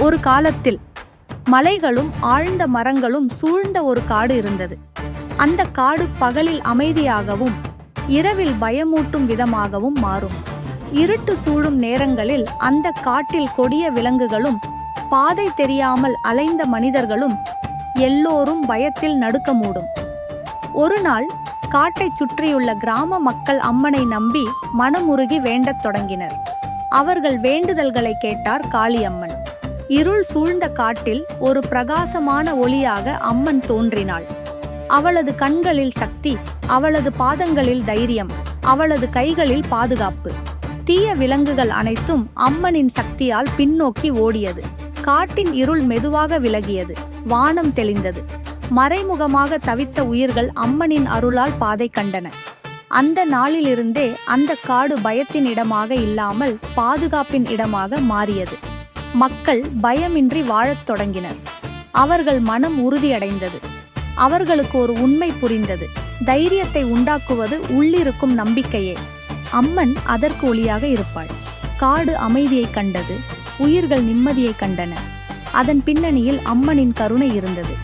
ஒரு காலத்தில் மலைகளும் ஆழ்ந்த மரங்களும் சூழ்ந்த ஒரு காடு இருந்தது. அந்த காடு பகலில் அமைதியாகவும் இரவில் பயமூட்டும் விதமாகவும் மாறும். இருட்டு சூழும் நேரங்களில் அந்த காட்டில் கொடிய விலங்குகளும் பாதை தெரியாமல் அலைந்த மனிதர்களும் எல்லோரும் பயத்தில் நடுக்க மூடும். ஒரு நாள் காட்டைச் சுற்றியுள்ள கிராம மக்கள் அம்மனை நம்பி மனமுருகி வேண்டத் தொடங்கினர். அவர்கள் வேண்டுதல்களை கேட்டார் காளியம்மன். இருள் சூழ்ந்த காட்டில் ஒரு பிரகாசமான ஒளியாக அம்மன் தோன்றினாள். அவளது கண்களில் சக்தி அவளது பாதங்களில் தைரியம் அவளது கைகளில் பாதுகாப்பு. தீய விலங்குகள் அனைத்தும் அம்மனின் சக்தியால் பின்னோக்கி ஓடியது. காட்டின் இருள் மெதுவாக விலகியது வானம் தெளிந்தது. மறைமுகமாக தவித்த உயிர்கள் அம்மனின் அருளால் பாதை கண்டன. அந்த நாளிலிருந்தே அந்த காடு பயத்தின் இடமாக இல்லாமல் பாதுகாப்பின் இடமாக மாறியது. மக்கள் பயமின்றி வாழத் தொடங்கினர். அவர்கள் மனம் உறுதியடைந்தது. அவர்களுக்கு ஒரு உண்மை புரிந்தது. தைரியத்தை உண்டாக்குவது உள்ளிருக்கும் நம்பிக்கையே. அம்மன் அதற்கு ஒளியாக இருப்பாள். காடு அமைதியை கண்டது. உயிர்கள் நிம்மதியை கண்டன. அதன் பின்னணியில் அம்மனின் கருணை இருந்தது.